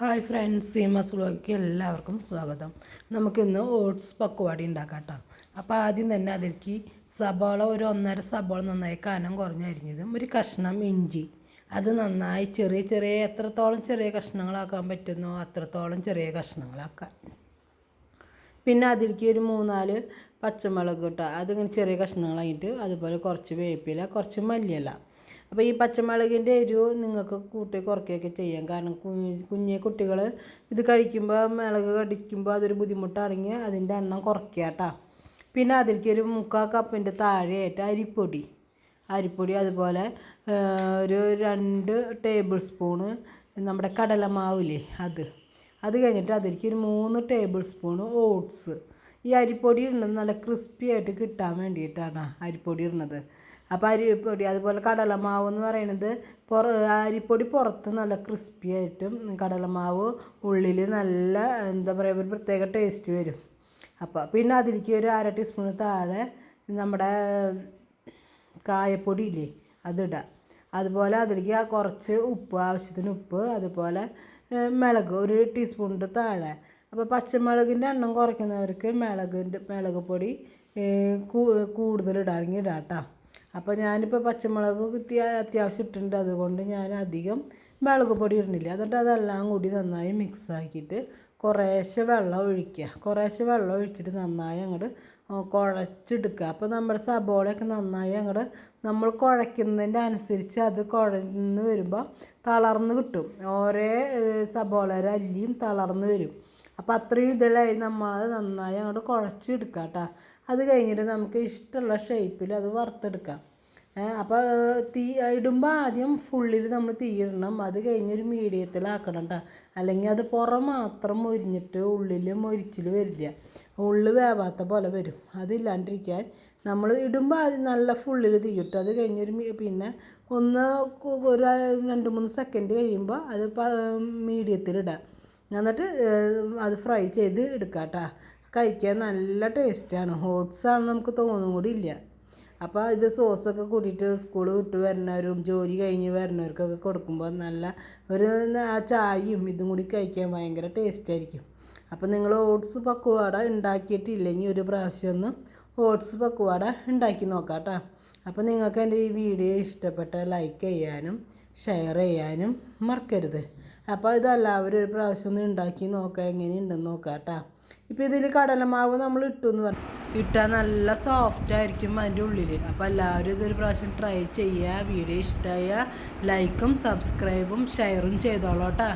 Hi friends Seamus വ്ലോഗിക്ക് എല്ലാവർക്കും സ്വാഗതം. നമുക്കിന്ന് ഓട്സ് പക്കുവാടി ഉണ്ടാക്കാം കേട്ടോ അപ്പോൾ ആദ്യം തന്നെ അതിലേക്ക് സബോള ഒരു ഒന്നര സബോള നന്നായി കനം കുറഞ്ഞരിഞ്ഞതും ഒരു കഷ്ണം ഇഞ്ചി. അത് നന്നായി ചെറിയ ചെറിയ എത്രത്തോളം ചെറിയ കഷ്ണങ്ങളാക്കാൻ പറ്റുന്നോ അത്രത്തോളം ചെറിയ കഷ്ണങ്ങളാക്കാം. പിന്നെ അതിലേക്ക് ഒരു മൂന്നാൽ പച്ചമുളക് കേട്ടോ അതിങ്ങനെ ചെറിയ കഷ്ണങ്ങളായിട്ട് അതുപോലെ കുറച്ച് വേപ്പില കുറച്ച് മല്ലിയില. അപ്പോൾ ഈ പച്ചമുളകിന്റെ എരിവ് നിങ്ങൾക്ക് കൂട്ടി കുറയ്ക്കുകയൊക്കെ ചെയ്യാം. കാരണം കുഞ്ഞ് കുട്ടികൾ ഇത് കഴിക്കുമ്പോൾ മുളക് കടിക്കുമ്പോൾ അതൊരു ബുദ്ധിമുട്ടാണെങ്കിൽ അതിന്റെ എണ്ണം കുറയ്ക്കുക കേട്ടോ. പിന്നെ അതിലേക്ക് ഒരു മുക്കാൽ കപ്പിന്റെ താഴെയായിട്ട് അരിപ്പൊടി അരിപ്പൊടി അതുപോലെ ഒരു രണ്ട് ടേബിൾ സ്പൂണ് നമ്മുടെ കടലമാവില്ലേ അത്. അത് കഴിഞ്ഞിട്ട് അതിലേക്ക് ഒരു മൂന്ന് ടേബിൾ സ്പൂണ് ഓട്സ്. ഈ അരിപ്പൊടി ഇടുന്നത് നല്ല ക്രിസ്പി ആയിട്ട് കിട്ടാൻ വേണ്ടിയിട്ടാണ് അരിപ്പൊടി ഇടുന്നത്. അപ്പോൾ അരിപ്പൊടി അതുപോലെ കടലമാവ് എന്ന് പറയുന്നത് പുറ അരിപ്പൊടി പുറത്ത് നല്ല ക്രിസ്പി ആയിട്ടും കടലമാവ് ഉള്ളിൽ നല്ല എന്താ പറയുക ഒരു പ്രത്യേക ടേസ്റ്റ് വരും. അപ്പോൾ പിന്നെ അതിലേക്ക് ഒരു അര ടീസ്പൂൺ താഴെ നമ്മുടെ കായപ്പൊടി ഇല്ലേ അതിടാം അതുപോലെ അതിലേക്ക് കുറച്ച് ഉപ്പ് ആവശ്യത്തിന് ഉപ്പ് അതുപോലെ മിളക് ഒരു ടീസ്പൂണിന്റെ താഴെ. അപ്പോൾ പച്ചമുളകിന്റെ എണ്ണം കുറയ്ക്കുന്നവർക്ക് മിളകിന്റെ മിളക് പൊടി കൂടുതൽ ഇടാമെങ്കിൽ ഇടാം കേട്ടോ അപ്പോൾ ഞാനിപ്പോൾ പച്ചമുളക് കുത്തി അത്യാവശ്യം ഇട്ടിട്ടുണ്ട്. അതുകൊണ്ട് ഞാൻ അധികം മുളക് പൊടി ഇടുന്നില്ല. എന്നിട്ട് അതെല്ലാം കൂടി നന്നായി മിക്സ് ആക്കിയിട്ട് കുറേശ്ശെ വെള്ളം ഒഴിക്കുക. കുറേശ്ശെ വെള്ളം ഒഴിച്ചിട്ട് നന്നായി അങ്ങോട്ട് കുഴച്ചെടുക്കുക. അപ്പോൾ നമ്മുടെ സബോളയൊക്കെ നന്നായി അങ്ങോട്ട് നമ്മൾ കുഴയ്ക്കുന്നതിന്റെ അനുസരിച്ച് അത് കുഴന്ന് വരുമ്പോൾ തളർന്ന് കിട്ടും. ഓരോ സബോളയുടെ അല്ലിയും തളർന്ന് വരും. അപ്പോൾ അത്രയും ഇതിലായി നമ്മൾ നന്നായി അങ്ങോട്ട് കുഴച്ചെടുക്കുക കേട്ടോ. അത് കഴിഞ്ഞിട്ട് നമുക്ക് ഇഷ്ടമുള്ള ഷേപ്പിൽ അത് വറുത്തെടുക്കാം. അപ്പോൾ തീ ഇടുമ്പോൾ ആദ്യം ഫുള്ളിൽ നമ്മൾ തീ ഇടണം. അത് കഴിഞ്ഞൊരു മീഡിയത്തിലാക്കണം കേട്ടോ അല്ലെങ്കിൽ അത് പുറം മാത്രം മൊരിഞ്ഞിട്ട് ഉള്ളിൽ മൊരിച്ചിൽ വരില്ല. ഉള്ളിൽ വേവാത്ത പോലെ വരും. അതില്ലാണ്ടിരിക്കാൻ നമ്മൾ ഇടുമ്പോൾ ആദ്യം നല്ല ഫുള്ളിൽ തീ ഇട്ടു. അത് കഴിഞ്ഞൊരു പിന്നെ ഒന്ന് ഒരു രണ്ട് മൂന്ന് സെക്കൻഡ് കഴിയുമ്പോൾ അത് മീഡിയത്തിലിടാം എന്നിട്ട് അത് ഫ്രൈ ചെയ്ത് എടുക്കാം കേട്ടോ കഴിക്കാൻ നല്ല ടേസ്റ്റാണ്. ഹോട്ട്സ് ഹോട്ട്സാണ് നമുക്ക് തോന്നും കൂടി ഇല്ല. അപ്പോൾ ഇത് സോസൊക്കെ കൂട്ടിയിട്ട് സ്കൂൾ വിട്ട് വരുന്നവരും ജോലി കഴിഞ്ഞ് വരുന്നവർക്കൊക്കെ കൊടുക്കുമ്പോൾ നല്ല ഒരു ആ ചായയും ഇതും കൂടി കഴിക്കാൻ ഭയങ്കര ടേസ്റ്റ് ആയിരിക്കും അപ്പോൾ നിങ്ങൾ ഓട്സ് പക്കുവാട ഉണ്ടാക്കിയിട്ടില്ലെങ്കിൽ ഒരു പ്രാവശ്യം ഒന്ന് ഓട്സ് പക്കുവാട ഉണ്ടാക്കി നോക്കാം കേട്ടോ അപ്പോൾ നിങ്ങൾക്ക് എന്റെ ഈ വീഡിയോ ഇഷ്ടപ്പെട്ട ലൈക്ക് ചെയ്യാനും ഷെയർ ചെയ്യാനും മറക്കരുത്. അപ്പോൾ ഇതെല്ലാവരും ഒരു പ്രാവശ്യം ഒന്ന് ഉണ്ടാക്കി നോക്കാം. എങ്ങനെയുണ്ടെന്ന് നോക്കാം കേട്ടോ ഇപ്പോൾ ഇതിൽ കടലമാവ് നമ്മൾ ഇട്ടു എന്ന് പറഞ്ഞു. ഇട്ടാൽ നല്ല സോഫ്റ്റ് ആയിരിക്കും അതിന്റെ ഉള്ളിൽ അപ്പോൾ എല്ലാവരും ഇതൊരു പ്രാവശ്യം ട്രൈ ചെയ്യുക വീഡിയോ ഇഷ്ടമായ ലൈക്കും സബ്സ്ക്രൈബും ഷെയറും ചെയ്തോളൂ കേട്ടോ.